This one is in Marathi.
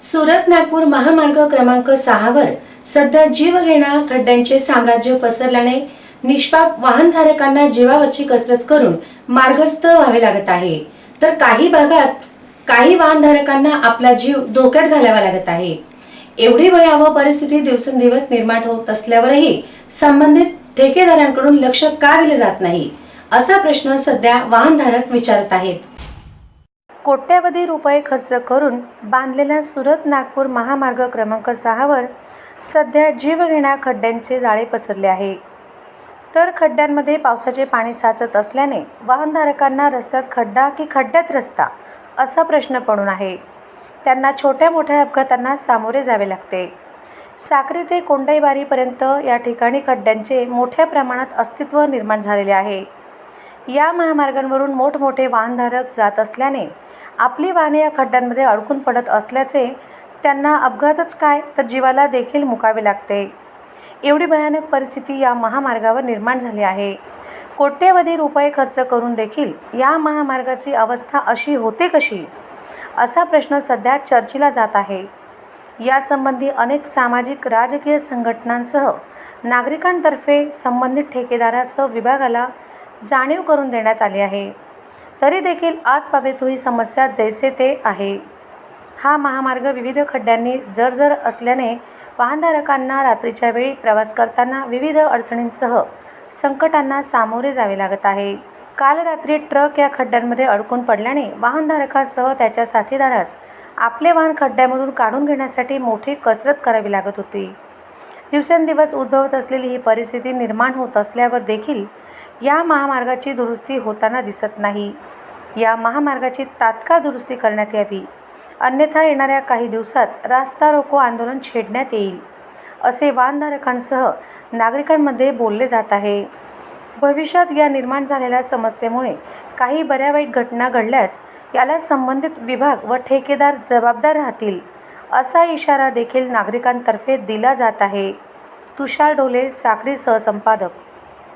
सुरत नागपूर महामार्ग क्रमांक सहावर सध्या जीवघेणा खड्ड्यांचे साम्राज्य पसरल्याने निष्पाप वाहनधारकांना जीवावरची कसरत करून मार्गस्थ व्हावे लागत आहे. तर काही भागात काही वाहनधारकांना आपला जीव धोक्यात घालावा लागत आहे. एवढी भयावह परिस्थिती दिवसेंदिवस निर्माण होत असल्यावरही संबंधित ठेकेदारांकडून लक्ष का दिले जात नाही? असा प्रश्न सध्या वाहनधारक विचारत आहेत. कोट्यवधी रुपये खर्च करून बांधलेल्या सुरत नागपूर महामार्ग क्रमांक सहावर सध्या जीवघेणा खड्ड्यांचे जाळे पसरले आहे. तर खड्ड्यांमध्ये पावसाचे पाणी साचत असल्याने वाहनधारकांना रस्त्यात खड्डा की खड्ड्यात रस्ता असा प्रश्न पडून आहे. त्यांना छोट्या मोठ्या अपघातांना सामोरे जावे लागते. साक्री ते कोंडाईबारीपर्यंत या ठिकाणी खड्ड्यांचे मोठ्या प्रमाणात अस्तित्व निर्माण झालेले आहे. या महामार्गांवरून मोठमोठे वाहनधारक जात असल्याने आपली वाहने या खड्ड्यांमध्ये अडकून पडत असल्याचे त्यांना अपघातच काय तर जीवाला देखील मुकावे लागते. एवढी भयानक परिस्थिती या महामार्गावर निर्माण झाली आहे. कोट्यवधी रुपये खर्च करून देखील या महामार्गाची अवस्था अशी होते कशी? असा प्रश्न सध्या चर्चेला जात आहे. यासंबंधी अनेक सामाजिक राजकीय संघटनांसह नागरिकांतर्फे संबंधित ठेकेदारासह विभागाला जाणीव करून देण्यात आली आहे. तरी देखील आज पावेतो ही समस्या जैसे ते आहे. हा महामार्ग विविध खड्ड्यांनी जर्जर असल्याने वाहनधारकांना रात्रीच्या वेळी प्रवास करताना विविध अडचणींसह संकटांना सामोरे जावे लागत आहे. काल रात्री ट्रक या खड्ड्यांमध्ये अडकून पडल्याने वाहनधारकासह त्याच्या साथीदारास आपले वाहन खड्ड्यामधून काढून घेण्यासाठी मोठी कसरत करावी लागत होती. दिवसेंदिवस उद्भवत असलेली ही परिस्थिती निर्माण होत असल्यावर देखील या महामार्गाची दुरुस्ती होताना दिसत नाही. या महामार्गाची तात्काळ दुरुस्ती करण्यात यावी. अन्यथा येणाऱ्या काही दिवसात रास्ता रोको आंदोलन छेडण्यात येईल असे वाहनधारकांसह नागरिकांमध्ये बोलले जात आहे. भविष्यात या निर्माण झालेल्या समस्येमुळे काही बऱ्या वाईट घटना घडल्यास याला संबंधित विभाग व ठेकेदार जबाबदार राहतील असा इशारा देखील नागरिकांतर्फे दिला जात आहे. तुषार ढोले साक्री सहसंपादक